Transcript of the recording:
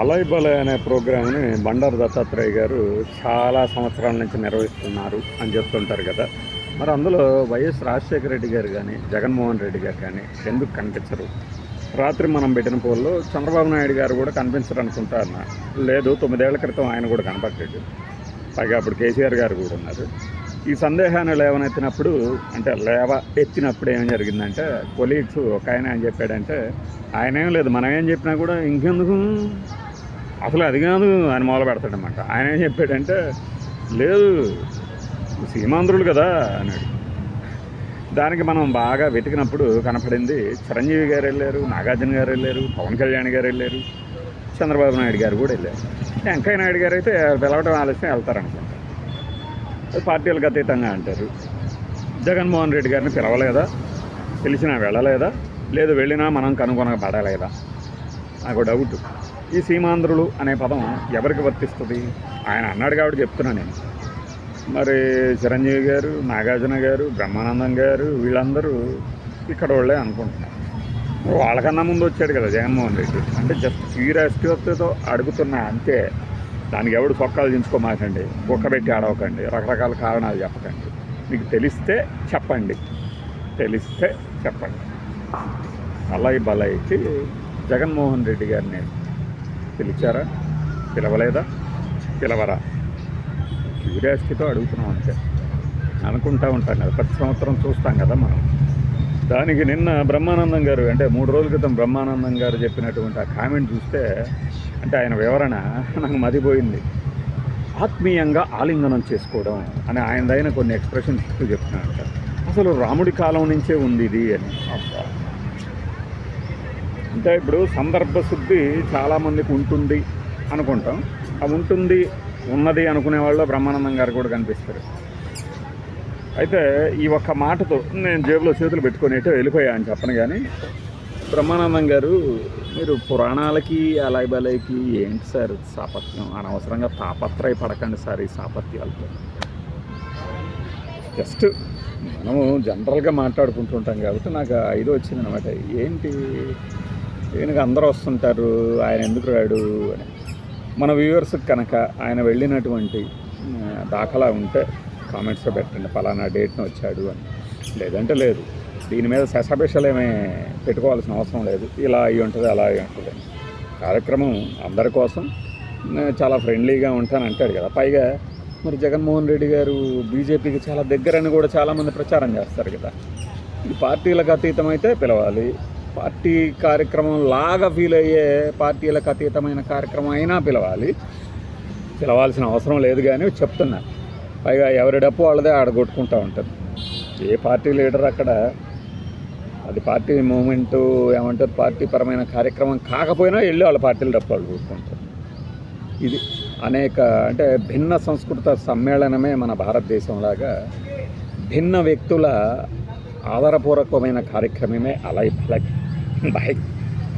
అలయ్ బలయ్ అనే ప్రోగ్రామ్ని బండారు దత్తాత్రేయ గారు చాలా సంవత్సరాల నుంచి నిర్వహిస్తున్నారు అని చెప్తుంటారు కదా. మరి అందులో వైఎస్ రాజశేఖర రెడ్డి గారు కానీ జగన్మోహన్ రెడ్డి గారు కానీ ఎందుకు కనిపించరు? రాత్రి మనం పెట్టిన పోల్లో చంద్రబాబు నాయుడు గారు కూడా కనిపించరు అనుకుంటా అన్న లేదు తొమ్మిదేళ్ళ క్రితం ఆయన కూడా కనపడ్డాడు పైగా అప్పుడు కేసీఆర్ గారు కూడా ఉన్నారు. ఈ సందేహాన్ని లేవనెత్తినప్పుడు అంటే లేవ ఎత్తినప్పుడు ఏం జరిగిందంటే కొలీగ్స్ ఒక ఆయన ఏం చెప్పాడంటే ఆయన ఏం లేదు మనం ఏం చెప్పినా కూడా ఇంకెందుకు? అసలు అది కాదు అని మొదలు పెడతాడనమాట ఆయన ఏం చెప్పాడంటే లేదు సీమాంధ్రులు కదా అన్నాడు. దానికి మనం బాగా వెతికినప్పుడు కనపడింది చిరంజీవి గారు వెళ్ళారు నాగార్జున గారు వెళ్ళారు పవన్ కళ్యాణ్ గారు వెళ్ళారు చంద్రబాబు నాయుడు గారు కూడా వెళ్ళారు. వెంకయ్య నాయుడు గారు అయితే పిలవటం ఆలస్యం వెళ్తారనుకుంటా. అది పార్టీలకు అతీతంగా అంటారు. జగన్మోహన్ రెడ్డి గారిని పిలవలేదా? పిలిచినా వెళ్ళలేదా? లేదు వెళ్ళినా మనం కనుగొనబడలేదా? నాకు డౌట్ ఈ సీమాంధ్రులు అనే పదం ఎవరికి వర్తిస్తుంది? ఆయన అన్నాడు కాబట్టి చెప్తున్నా నేను. మరి చిరంజీవి గారు నాగార్జున గారు బ్రహ్మానందం గారు వీళ్ళందరూ ఇక్కడ వాళ్ళే అనుకుంటున్నారు. వాళ్ళకన్నా ముందు వచ్చాడు కదా జగన్మోహన్ రెడ్డి. అంటే జస్ట్ క్యూరియాసిటీతో అడుగుతున్నా అంతే. దానికి ఎవడు సొక్కాలు దించుకోమాకండి కుక్క పెట్టి ఆడవకండి రకరకాల కారణాలు చెప్పకండి. మీకు తెలిస్తే చెప్పండి. తెలిస్తే చెప్పండి. అలాగే బలాయికి జగన్మోహన్ రెడ్డి గారిని పిలిచారా? పిలవలేదా? పిలవరా? క్యూరియాసిటీతో అడుగుతున్నాం అంతే. అనుకుంటా ఉంటాం కదా ప్రతి సంవత్సరం చూస్తాం కదా మనం. దానికి నిన్న బ్రహ్మానందం గారు అంటే మూడు రోజుల క్రితం బ్రహ్మానందం గారు చెప్పినటువంటి ఆ కామెంట్ చూస్తే అంటే ఆయన వివరణ నాకు మతిపోయింది. ఆత్మీయంగా ఆలింగనం చేసుకోవడం అని ఆయనదైన కొన్ని ఎక్స్ప్రెషన్స్ ఇస్తూ అసలు రాముడి కాలం నుంచే ఉంది ఇది అని. అబ్బా. అంటే ఇప్పుడు సందర్భ శుద్ధి చాలామందికి ఉంటుంది అనుకుంటాం. అది ఉంటుంది ఉన్నది అనుకునే వాళ్ళు బ్రహ్మానందం గారు కూడా కనిపిస్తారు. అయితే ఈ ఒక్క మాటతో నేను జేబులో చేతులు పెట్టుకొని ఎటో వెళ్ళిపోయా అని చెప్పను కానీ బ్రహ్మానందం గారు మీరు పురాణాలకి అలాయ్ ఏంటి సార్ సాపత్యం? అనవసరంగా తాపత్రయ పడకండి సార్ ఈ సాపత్యాలతో. జస్ట్ మనము జనరల్గా మాట్లాడుకుంటుంటాం కాబట్టి నాకు ఐదు వచ్చింది అనమాట ఏంటి? ఈయనకి అందరూ వస్తుంటారు ఆయన ఎందుకు రాడు అని. మన వ్యూవర్స్కి కనుక ఆయన వెళ్ళినటువంటి దాఖలా ఉంటే కామెంట్స్లో పెట్టండి ఫలానా డేట్న వచ్చాడు అని. లేదంటే లేదు. దీని మీద శశభిషలు ఏమీ పెట్టుకోవాల్సిన అవసరం లేదు. ఇలా అయి ఉంటుంది అలా అయి ఉంటుంది కార్యక్రమం అందరి కోసం చాలా ఫ్రెండ్లీగా ఉంటాను అంటాడు కదా. పైగా మరి జగన్మోహన్ రెడ్డి గారు బీజేపీకి చాలా దగ్గరని కూడా చాలామంది ప్రచారం చేస్తారు కదా. ఇది పార్టీలకు అతీతమైతే పిలవాలి పార్టీ కార్యక్రమం లాగా ఫీల్ అయ్యే పార్టీలకు అతీతమైన కార్యక్రమం అయినా పిలవాలి. పిలవాల్సిన అవసరం లేదు కానీ చెప్తున్నా. పైగా ఎవరి డప్పు వాళ్ళదే ఆడగొట్టుకుంటూ ఉంటుంది. ఏ పార్టీ లీడర్ అక్కడ అది పార్టీ మూమెంటు ఏమంటారు? పార్టీ పరమైన కార్యక్రమం కాకపోయినా వెళ్ళి వాళ్ళ పార్టీలు డప్పు వాళ్ళు కొట్టుకుంటారు. ఇది అనేక అంటే భిన్న సంస్కృత సమ్మేళనమే మన భారతదేశంలాగా భిన్న వ్యక్తుల ఆధారపూర్వకమైన కార్యక్రమమే అలా అలై Bye.